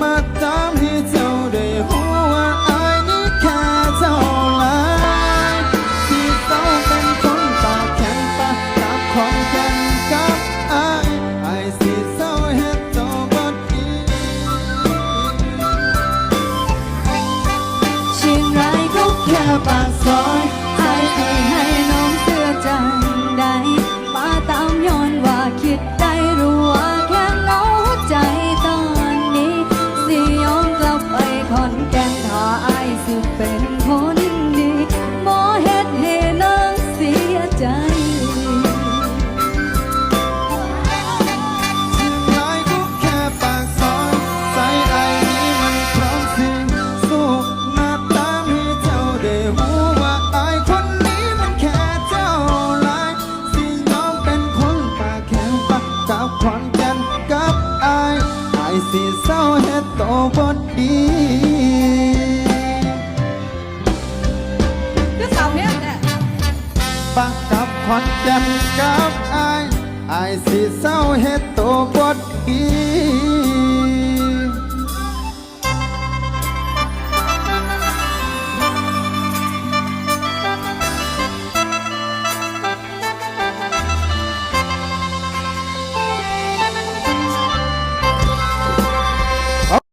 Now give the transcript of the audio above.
มาตามให้เจ้าได้หัวาอายนี่แค่เจ้าลายที่เจ้าเป็นคนปากแข็งปากกับของกันกับอายอายสิเศร้าเฮ็ดเจ้าบ่ดีเชียงรายก็แค่ปากซอยอายสิให้ สิเศร้าเฮ็ดโตบ่ดีคือเสาเฮ็ดเนี่ยปากกับขอนแก่นกับไอ้ไอ้สิเศร้าเฮ็ดโตบ่ดี